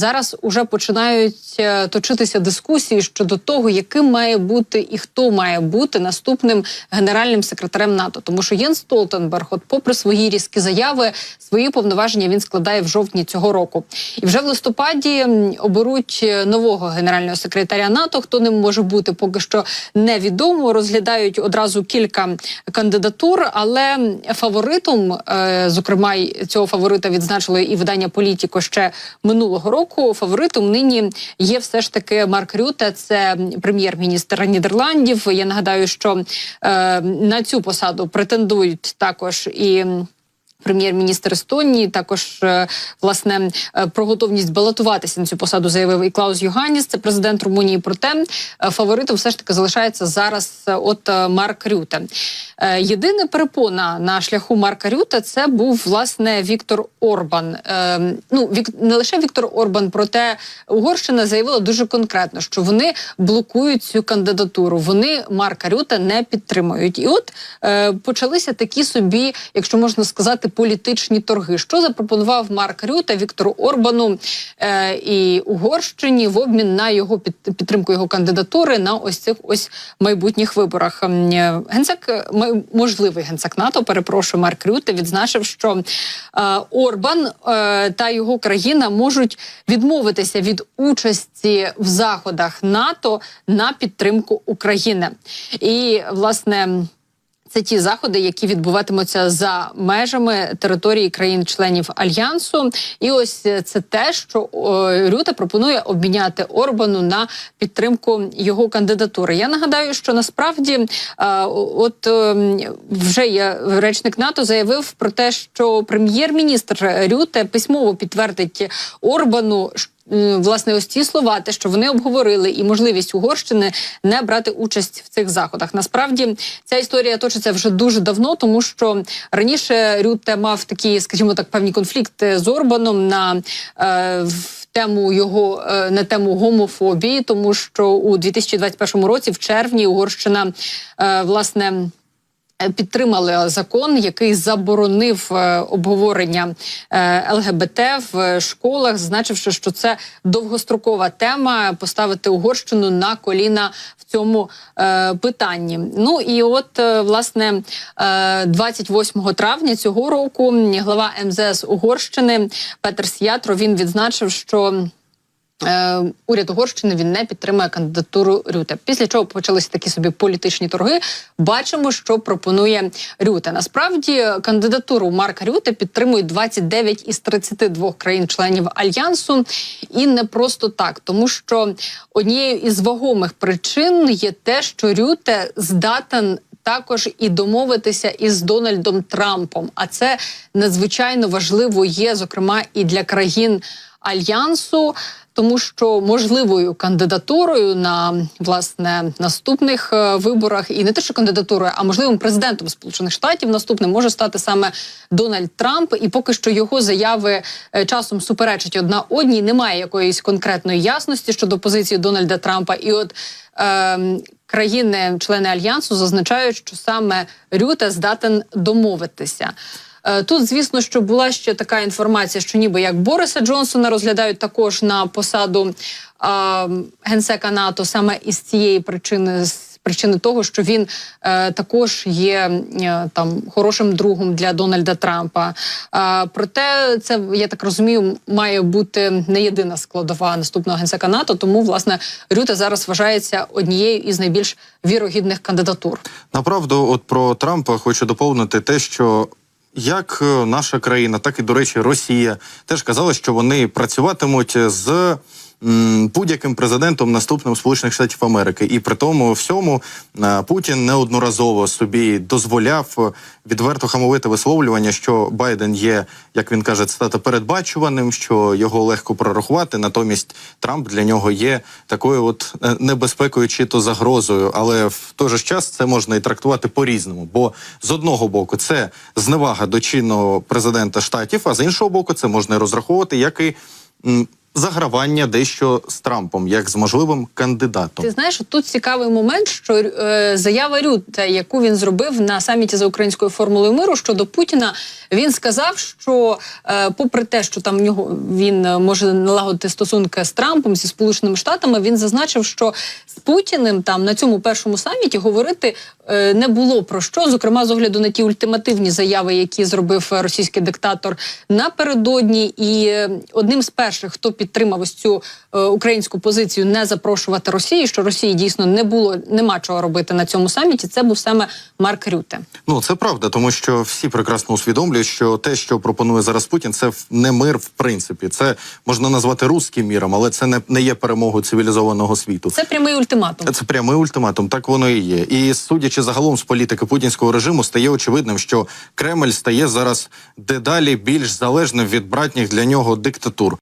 зараз уже починають е, точитися дискусії щодо того, яким має бути і хто має бути наступним генеральним секретарем НАТО. Тому що Єн Столтенберг, от попри свої різкі заяви, свої повноваження він складає в жовтні цього року. І вже в листопаді оберуть е, нового генерального секретаря НАТО. Хто ним може бути, поки що невідомо. Розглядають одразу кілька кандидатур, але фаворитом, е, зокрема, цього фаворита відзначило і видання Політіко ще минулого року. Фаворитом нині є все ж таки Марк Рюте, це прем'єр-міністр Нідерландів. Я нагадаю, що е, на цю посаду претендують також і. Прем'єр-міністр Естонії також е, власне е, про готовність балотуватися на цю посаду заявив і Клаус Йоганніс, це президент Румунії. Проте е, фаворитом все ж таки залишається зараз. От Марк Рюте. Єдина перепона на шляху Марка Рюте це був власне Віктор Орбан. Ну вік не лише Віктор Орбан, проте Угорщина заявила дуже конкретно, що вони блокують цю кандидатуру. Вони Марка Рюте не підтримують. І от почалися такі собі, якщо можна сказати, політичні торги. Що запропонував Марк Рюте Віктору Орбану е, і Угорщині в обмін на його під, підтримку його кандидатури на ось цих ось майбутніх виборах. Ем, е, Генсек е, можливий генсек НАТО, перепрошую, Марк Рюте відзначив, що е, Орбан е, та його країна можуть відмовитися від участі в заходах НАТО на підтримку України. І власне. Це ті заходи, які відбуватимуться за межами території країн-членів альянсу, і ось е, це те, що Рюта пропонує обміняти Орбану на підтримку його кандидатури. Я нагадаю, що насправді е, от е, вже є речник НАТО заявив про те, що прем'єр-міністр Рюте письмово підтвердить Орбану. Власне, ось ці слова, те, що вони обговорили, і можливість Угорщини не брати участь в цих заходах. Насправді ця історія точиться вже дуже давно, тому що раніше Рюте мав такі, скажімо так, певні конфлікти з Орбаном на е, тему його е, на тему гомофобії, тому що у 2021 році, в червні, Угорщина е, власне. Е, Підтримали закон, який заборонив е, обговорення е, ЛГБТ в школах, зазначивши, що це довгострокова тема поставити Угорщину на коліна в цьому питанні. Ну і от власне е, 28 травня цього року глава МЗС Угорщини Петер Сятро він відзначив, що. Е, уряд Угорщини він не підтримує кандидатуру Рюте. Після чого почалися такі собі політичні торги. Бачимо, що пропонує Рюте. Насправді кандидатуру Марка Рюте підтримують 29 із 32 країн-членів альянсу, і не просто так, тому що однією із вагомих причин є те, що Рюте здатен. Також і домовитися із Дональдом Трампом, а це надзвичайно важливо є, зокрема, і для країн альянсу, тому що можливою кандидатурою на власне наступних е, виборах, і не те, що кандидатурою, а можливим президентом Сполучених Штатів наступним може стати саме Дональд Трамп. І поки що його заяви е, часом суперечать одна одній. Немає якоїсь конкретної ясності щодо позиції Дональда Трампа. І от е, країни-члени альянсу зазначають, що саме Рюте здатен домовитися. Е, Тут, звісно, що була ще така інформація, що ніби як Бориса Джонсона розглядають також на посаду е генсека НАТО саме із цієї причини. з Причини того, що він е, також є е, там хорошим другом для Дональда Трампа. Е, проте це я так розумію, має бути не єдина складова наступного генсека НАТО. Тому власне Рюте зараз вважається однією із найбільш вірогідних кандидатур. Направду, от про Трампа хочу доповнити те, що як е, наша країна, так і до речі, Росія теж казали, що вони працюватимуть з. Будь-яким президентом наступним Сполучених Штатів Америки, і при тому всьому е, Путін неодноразово собі дозволяв відверто хамовити висловлювання, що Байден є, як він каже, цитата передбачуваним, що його легко прорахувати. Натомість Трамп для нього є такою, от е, небезпекою чи то загрозою. Але в той же час це можна і трактувати по-різному. Бо з одного боку це зневага до чинного президента штатів, а з іншого боку, це можна розраховувати як і загравання дещо з Трампом, як з можливим кандидатом. Ти знаєш, тут цікавий момент, що е, заява Рюте, яку він зробив на саміті за українською формулою миру щодо Путіна, він сказав, що е, попри те, що там нього він е, може налагодити стосунки з Трампом зі Сполученими Штатами, він зазначив, що з Путіним там на цьому першому саміті говорити е, не було про що, зокрема з огляду на ті ультимативні заяви, які зробив російський диктатор напередодні, і е, одним з перших, хто підтримав ось цю е, українську позицію не запрошувати Росію, що Росії дійсно не було нема чого робити на цьому саміті. Це був саме Марк Рюте. Ну це правда, тому що всі прекрасно усвідомлюють, що те, що пропонує зараз Путін, це не мир в принципі. Це можна назвати руським міром, але це не, не є перемогою цивілізованого світу. Це прямий ультиматум. Це прямий ультиматум, так воно і є. І судячи загалом з політики путінського режиму, стає очевидним, що Кремль стає зараз дедалі більш залежним від братніх для нього диктатур.